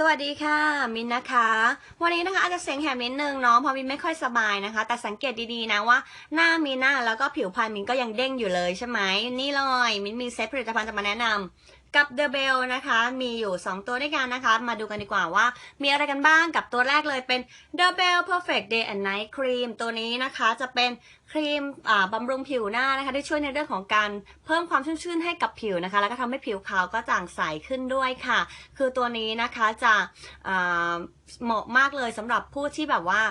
สวัสดีค่ะ มินนะคะ วันนี้นะคะอาจจะเสียงแหบนิดนึงเนาะเพราะมินไม่ค่อยสบายนะคะ แต่สังเกตดีๆนะว่าหน้ามินนะแล้วก็ผิวพรรณมินก็ยังเด้งอยู่เลยใช่ไหมนี่เลยมินมีเซตผลิตภัณฑ์จะมาแนะนำ กับ The Bell นะคะ มีอยู่ 2 ตัวด้วยกันนะคะ มาดูกันดีกว่าว่า มีอะไรกันบ้างกับตัวแรกเลยเป็น The Bell Perfect Day and Night Cream ตัวนี้นะคะจะเป็นครีมอ่าบำรุงผิวหน้านะคะที่ช่วยในเรื่องของการเพิ่มความชุ่มชื่นให้กับผิวนะคะ แล้วก็ทำให้ผิวขาวก็จางใสขึ้นด้วยค่ะ คือตัวนี้นะคะจะเหมาะมากเลยสำหรับผู้ที่แบบว่า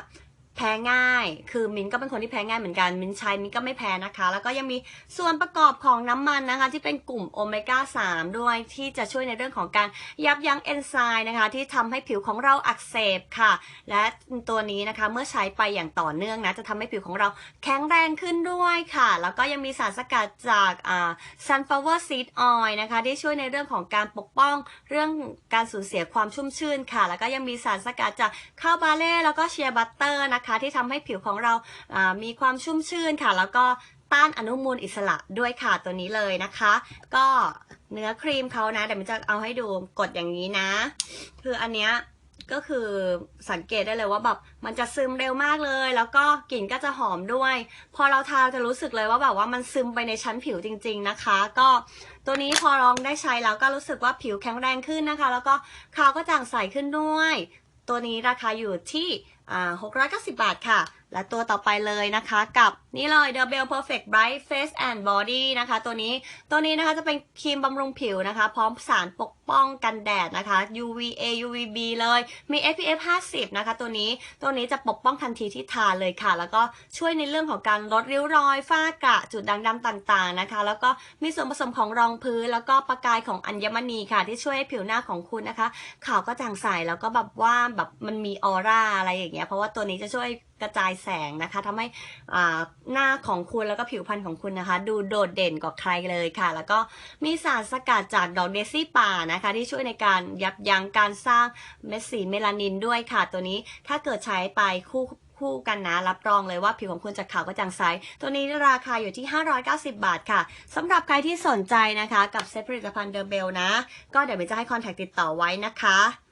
แพ้ง่าย คือมิ้นก็เป็นคนที่แพ้ง่ายเหมือนกัน มิ้นใช้มิ้นก็ไม่แพ้นะคะ แล้วก็ยังมีส่วนประกอบของน้ำมันนะคะ ที่เป็นกลุ่มโอเมก้า 3 ด้วยที่จะช่วยในเรื่องของการยับยั้งเอนไซม์นะคะ ที่ทำให้ผิวของเราอักเสบค่ะ และตัวนี้นะคะเมื่อใช้ไปอย่างต่อเนื่องนะจะทำให้ผิวของเราแข็งแรงขึ้นด้วยค่ะ แล้วก็ยังมีสารสกัดจากอ่า sunflower seed oil นะคะที่ช่วยในเรื่องของการปกป้องเรื่องการสูญเสียความชุ่มชื่นค่ะ แล้วก็ยังมีสารสกัดจากข้าวบาเล่แล้วก็เชียร์บัตเตอร์นะคะที่ทำให้ผิวของเรามีความชุ่มชื่นค่ะ แล้วก็ต้านอนุมูลอิสระด้วยค่ะตัวนี้เลยนะคะ ก็เนื้อครีมเขานะเดี๋ยวมันจะเอาให้ดูกดอย่างนี้นะ คืออันเนี้ยก็คือสังเกตได้เลยว่าแบบมันจะซึมเร็วมากเลย แล้วก็กลิ่นก็จะหอมด้วย พอเราทาจะรู้สึกเลยว่าแบบว่ามันซึมไปในชั้นผิวจริง ๆนะคะ ก็ตัวนี้พอลองได้ใช้แล้วก็รู้สึกว่าผิวแข็งแรงขึ้นนะคะ แล้วก็ขาวก็จางใสขึ้นด้วย ตัวนี้ราคาอยู่ที่ 690 บาทค่ะ และตัวต่อไปเลยนะคะกับนี่เลย The Bell Perfect Bright Face and Body นะคะ ตัวนี้ตัวนี้นะคะจะเป็นครีมบำรุงผิวนะคะ พร้อมสารปกป้องกันแดดนะคะ UVA UVB เลยมี SPF 50 นะคะ ตัวนี้ตัวนี้จะปกป้องทันทีที่ทาเลยค่ะ แล้วก็ช่วยในเรื่องของการลดริ้วรอย ฝ้ากระจุดด่างดำต่างๆนะคะ แล้วก็มีส่วนผสมของรองพื้น แล้วก็ประกายของอัญมณีค่ะ ที่ช่วยให้ผิวหน้าของคุณนะคะขาวก็จางใสแล้วก็แบบว่าแบบมันมีออร่าอะไรอย่างเงี้ยเพราะว่าตัวนี้จะช่วยกระจายแสงนะคะทำให้หน้าของคุณแล้วก็ผิวพรรณของคุณนะคะ ดูโดดเด่นกว่าใครเลยค่ะ แล้วก็มีสารสกัดจากดอกเดซี่ป่านะคะ ที่ช่วยในการยับยั้งการสร้างเม็ดสีเมลานินด้วยค่ะ ตัวนี้ถ้าเกิดใช้ไปคู่คู่กันนะ รับรองเลยว่าผิวของคุณจะขาวกระจ่างใส ตัวนี้ราคาอยู่ที่ 590 บาทค่ะ สำหรับใครที่สนใจนะคะ กับเซตผลิตภัณฑ์เดอร์เบลนะ ก็เดี๋ยวมินจะให้คอนแทคติดต่อไว้นะคะ